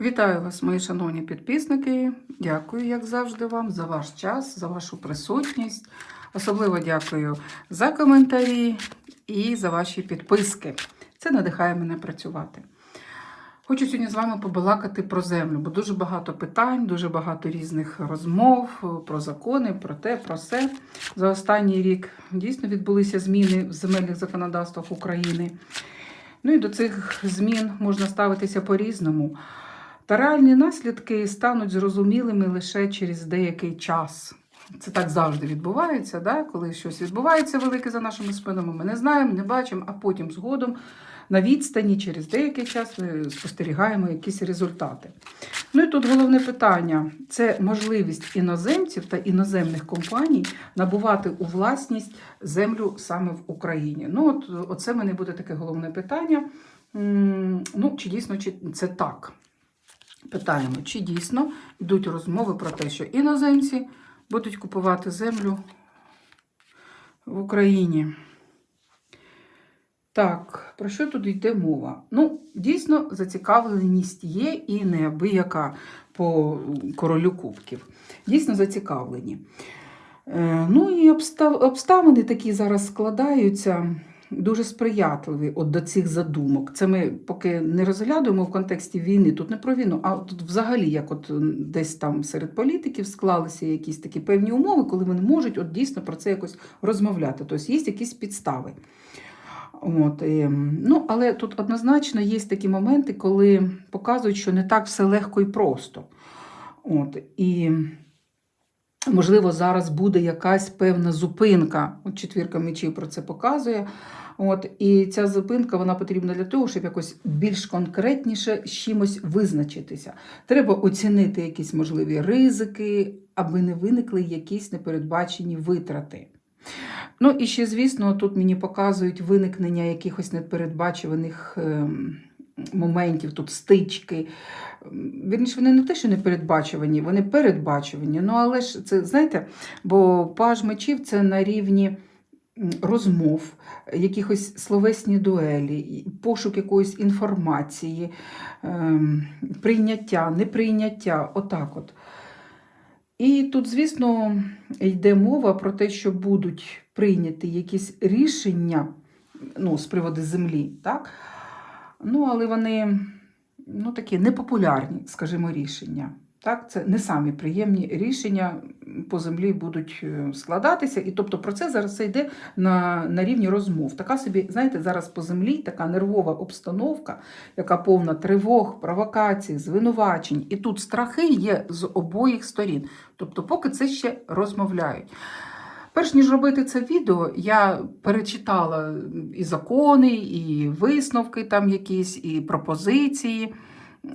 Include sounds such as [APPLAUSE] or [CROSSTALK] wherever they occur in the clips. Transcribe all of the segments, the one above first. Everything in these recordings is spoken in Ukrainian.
Вітаю вас, мої шановні підписники. Дякую, як завжди, вам за ваш час, за вашу присутність. Особливо дякую за коментарі і за ваші підписки. Це надихає мене працювати. Хочу сьогодні з вами побалакати про землю, бо дуже багато питань, дуже багато різних розмов про закони, про те, про все. За останній рік дійсно відбулися зміни в земельних законодавствах України. Ну і до цих змін можна ставитися по-різному. Та реальні наслідки стануть зрозумілими лише через деякий час. Це так завжди відбувається, да? коли щось відбувається велике за нашими спинами, ми не знаємо, не бачимо, а потім згодом на відстані через деякий час ми спостерігаємо якісь результати. Ну і тут головне питання: це можливість іноземців та іноземних компаній набувати у власність землю саме в Україні. Ну, от оце мене буде таке головне питання. Ну, чи дійсно чи це так? Питаємо, чи дійсно йдуть розмови про те, що іноземці будуть купувати землю в Україні. Так, про що тут йде мова? Ну, дійсно, зацікавленість є і неабияка по королю кубків. Дійсно зацікавлені. Е, Ну і обставини такі зараз складаються дуже сприятливі от до цих задумок. Це ми поки не розглядуємо в контексті війни, тут не про війну, а тут взагалі, як от десь там серед політиків склалися якісь такі певні умови, коли вони можуть от дійсно про це якось розмовляти. Тобто є якісь підстави. От, ну, Але тут однозначно є такі моменти, коли показують, що не так все легко і просто. От, І, можливо, зараз буде якась певна зупинка. От четвірка мечів про це показує. От, І ця зупинка вона потрібна для того, щоб якось більш конкретніше з чимось визначитися. Треба оцінити якісь можливі ризики, аби не виникли якісь непередбачені витрати. Ну і ще, звісно, тут мені показують виникнення якихось непередбачуваних ем, моментів, тут стички. Вірніше, вони не те, що не передбачувані, вони передбачувані. Ну, але ж це, знаєте, бо паж мечів це на рівні розмов, якихось словесні дуелі, пошук якоїсь інформації, ем, прийняття, неприйняття, отак от. І тут, звісно, йде мова про те, що будуть прийняті якісь рішення ну, з приводу землі, так? Ну, але вони ну, такі непопулярні, скажімо, рішення. Так, Це не самі приємні рішення по землі будуть е, складатися. І тобто про це зараз це йде на на рівні розмов. Така собі, знаєте, зараз по землі така нервова обстановка, яка повна тривог, провокацій, звинувачень. І тут страхи є з обоїх сторін. Тобто, поки це ще розмовляють. Перш ніж робити це відео, я перечитала і закони, і висновки там якісь, і пропозиції.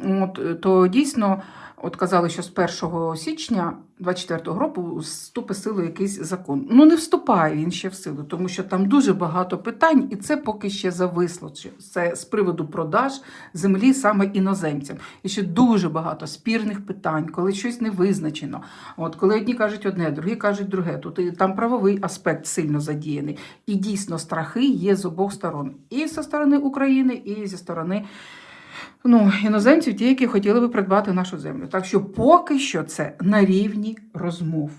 От, То дійсно. От казали, що з 1 січня 24-го року вступить в силу якийсь закон. Ну, не вступає він ще в силу, тому що там дуже багато питань, і це поки ще зависло. Це з приводу продаж землі саме іноземцям. І ще дуже багато спірних питань, коли щось не визначено. От коли одні кажуть одне, другі кажуть друге. Тут і там правовий аспект сильно задіяний. І дійсно страхи є з обох сторон. І зі сторони України, і зі сторони ну, іноземців, ті, які хотіли би придбати нашу землю. Так що поки що це на рівні розмов.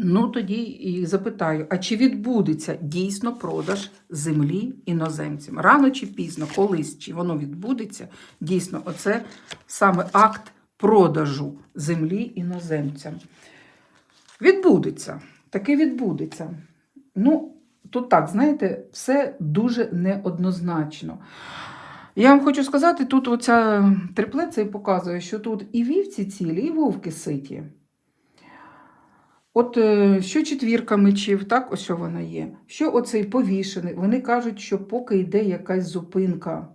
Ну, тоді і запитаю: а чи відбудеться дійсно продаж землі іноземцям? Рано чи пізно, колись, чи воно відбудеться, дійсно, оце саме акт продажу землі іноземцям. Відбудеться, таки відбудеться. Ну, тут так, знаєте, все дуже неоднозначно. Я вам хочу сказати, тут оця триплеця показує, що тут і вівці цілі, і вовки ситі. От е, що четвірка мечів, так, ось вона є. Що оцей повішений, вони кажуть, що поки йде якась зупинка.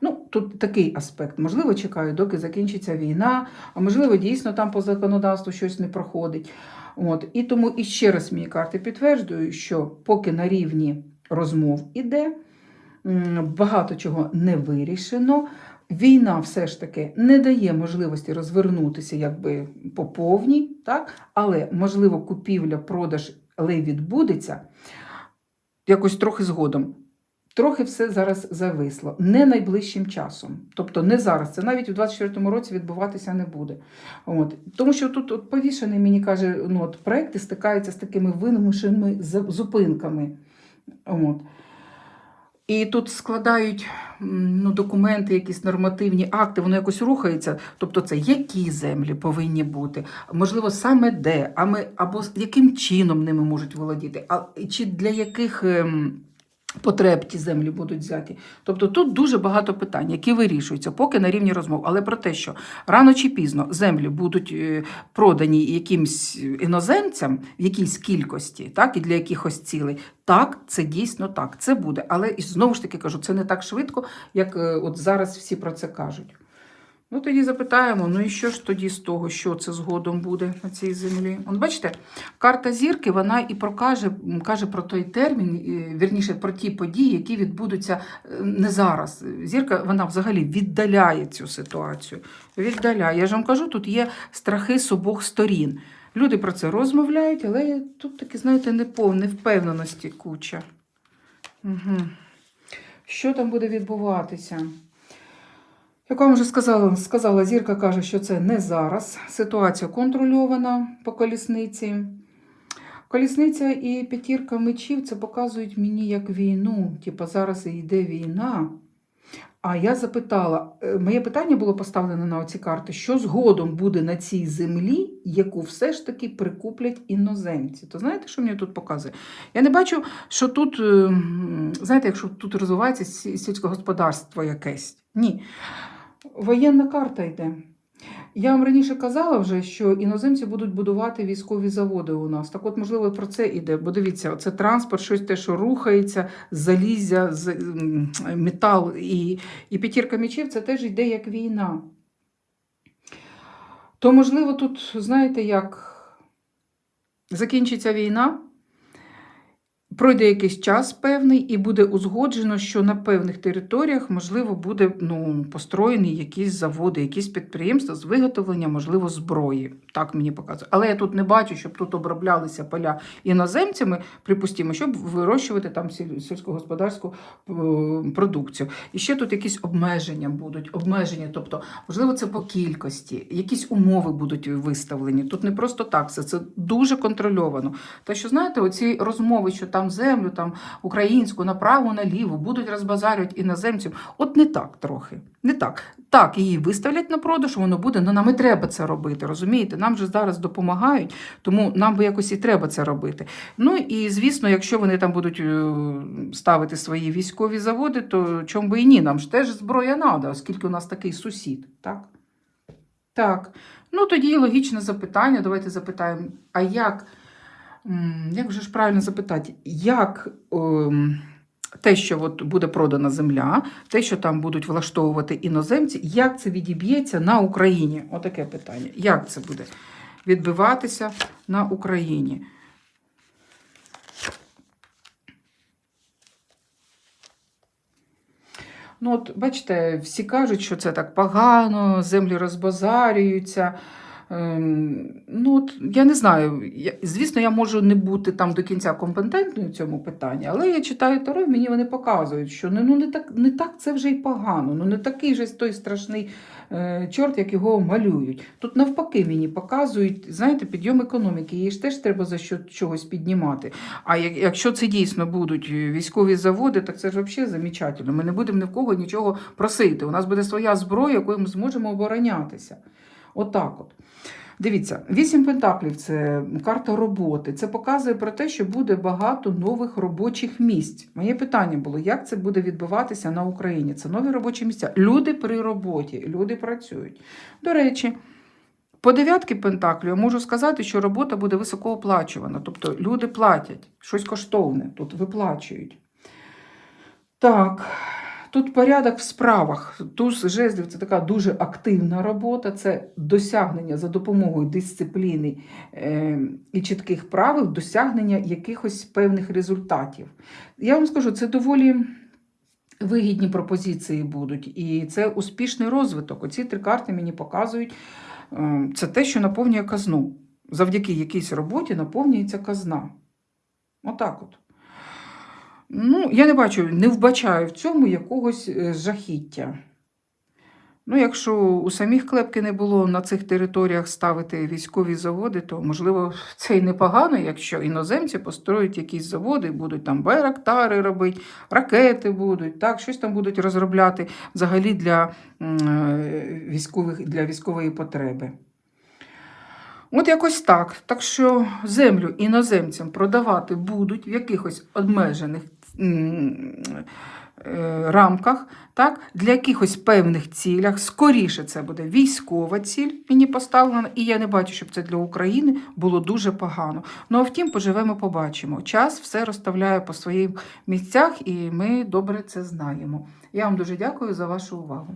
Ну, Тут такий аспект. Можливо, чекають, доки закінчиться війна, а можливо, дійсно там по законодавству щось не проходить. От. І тому і ще раз мої карти підтверджують, що поки на рівні розмов іде багато чого не вирішено. Війна все ж таки не дає можливості розвернутися якби по повній, так? але, можливо, купівля, продаж але відбудеться якось трохи згодом. трохи все зараз зависло. Не найближчим часом. Тобто не зараз. Це навіть у 24-му році відбуватися не буде. От. Тому що тут от повішений, мені каже, ну, от, проекти стикаються з такими вимушеними зупинками. От. І тут складають ну, документи, якісь нормативні акти, воно якось рухається. Тобто, це які землі повинні бути, можливо, саме де, а ми, або яким чином ними можуть володіти, а чи для яких ем, потреб ті землі будуть взяті. Тобто тут дуже багато питань, які вирішуються, поки на рівні розмов. Але про те, що рано чи пізно землі будуть е, продані якимсь іноземцям в якійсь кількості, так, і для якихось цілей, так, це дійсно так, це буде. Але і знову ж таки кажу, це не так швидко, як е, от зараз всі про це кажуть. Ну, тоді запитаємо, ну і що ж тоді з того, що це згодом буде на цій землі? От бачите, карта зірки, вона і прокаже, каже про той термін, вірніше, про ті події, які відбудуться е, не зараз. Зірка, вона взагалі віддаляє цю ситуацію. Віддаляє. Я ж вам кажу, тут є страхи з обох сторін. Люди про це розмовляють, але тут такі, знаєте, неповне впевненості куча. Угу. Що там буде відбуватися? Як вам вже сказала, сказала, зірка каже, що це не зараз. Ситуація контрольована по колісниці. Колісниця і п'ятірка мечів це показують мені як війну. Типа зараз йде війна. А я запитала, е, моє питання було поставлене на оці карти, що згодом буде на цій землі, яку все ж таки прикуплять іноземці. То знаєте, що мені тут показує? Я не бачу, що тут, е, знаєте, якщо тут розвивається сі- сільськогосподарство якесь. Ні. Воєнна карта йде. Я вам раніше казала вже, що іноземці будуть будувати військові заводи у нас. Так от, можливо, про це йде. Бо дивіться, це транспорт, щось те, що рухається, залізя, метал і, і п'ятірка мечів це теж йде як війна. То, можливо, тут, знаєте, як закінчиться війна, пройде якийсь час певний, і буде узгоджено, що на певних територіях, можливо, буде ну, построєні якісь заводи, якісь підприємства з виготовлення, можливо, зброї. Так мені показує. Але я тут не бачу, щоб тут оброблялися поля іноземцями, припустимо, щоб вирощувати там сільськогосподарську е, продукцію. І ще тут якісь обмеження будуть. Обмеження, тобто, можливо, це по кількості, якісь умови будуть виставлені. Тут не просто так, все це дуже контрольовано. Та що знаєте, оці розмови, що там землю, там українську направо, наліво будуть розбазарювати іноземців. От не так трохи. Не так. Так, її виставлять на продаж, воно буде, але нам і треба це робити. Розумієте? Нам же зараз допомагають, тому нам би якось і треба це робити. Ну і звісно, якщо вони там будуть е, ставити свої військові заводи, то чому би і ні? Нам ж теж зброя треба, оскільки у нас такий сусід. Так? Так. Ну тоді логічне запитання. Давайте запитаємо, а як, як же ж правильно запитати, як ем, те, що от буде продана земля, те, що там будуть влаштовувати іноземці, як це відіб'ється на Україні? Отаке питання. Як це буде відбиватися на Україні? Ну, от бачите, всі кажуть, що це так погано, землі розбазарюються. Ем, Ну, от, я не знаю. Звісно, я можу не бути там до кінця компетентною в цьому питанні, але я читаю Таро, і мені вони показують, що ну, ну, не, так, не так це вже й погано. Ну, не такий же той страшний е, чорт, як його малюють. Тут навпаки мені показують, знаєте, підйом економіки. Її ж теж треба за що чогось піднімати. А як, якщо це дійсно будуть військові заводи, так це ж взагалі замечательно. Ми не будемо ні в кого нічого просити. У нас буде своя зброя, якою ми зможемо оборонятися. Отак от. Дивіться, вісім пентаклів це карта роботи. Це показує про те, що буде багато нових робочих місць. Моє питання було, як це буде відбуватися на Україні? Це нові робочі місця. Люди при роботі, люди працюють. До речі, по дев'ятки пентаклів я можу сказати, що робота буде високооплачувана. Тобто люди платять щось коштовне, тут виплачують. Так, тут порядок в справах. Туз жезлів це така дуже активна робота, це досягнення за допомогою дисципліни е, і чітких правил, досягнення якихось певних результатів. Я вам скажу, це доволі. Вигідні пропозиції будуть, і це успішний розвиток. Оці три карти мені показують. е, Це те, що наповнює казну. Завдяки якійсь роботі наповнюється казна. Отак от. Ну, я не бачу, не вбачаю в цьому якогось е, жахіття. Ну, якщо у самих Клепки не було на цих територіях ставити військові заводи, то можливо [LAUGHS] це і непогано, якщо іноземці построять якісь заводи, будуть там байрактари робити, ракети будуть, так, щось там будуть розробляти взагалі для, е, військових, для військової потреби. От якось так. Так що землю іноземцям продавати будуть в якихось обмежених рамках, так, для якихось певних цілях. Скоріше це буде військова ціль, мені поставлена, і я не бачу, щоб це для України було дуже погано. Ну а втім, поживемо, побачимо. Час все розставляє по своїх місцях, і ми добре це знаємо. Я вам дуже дякую за вашу увагу.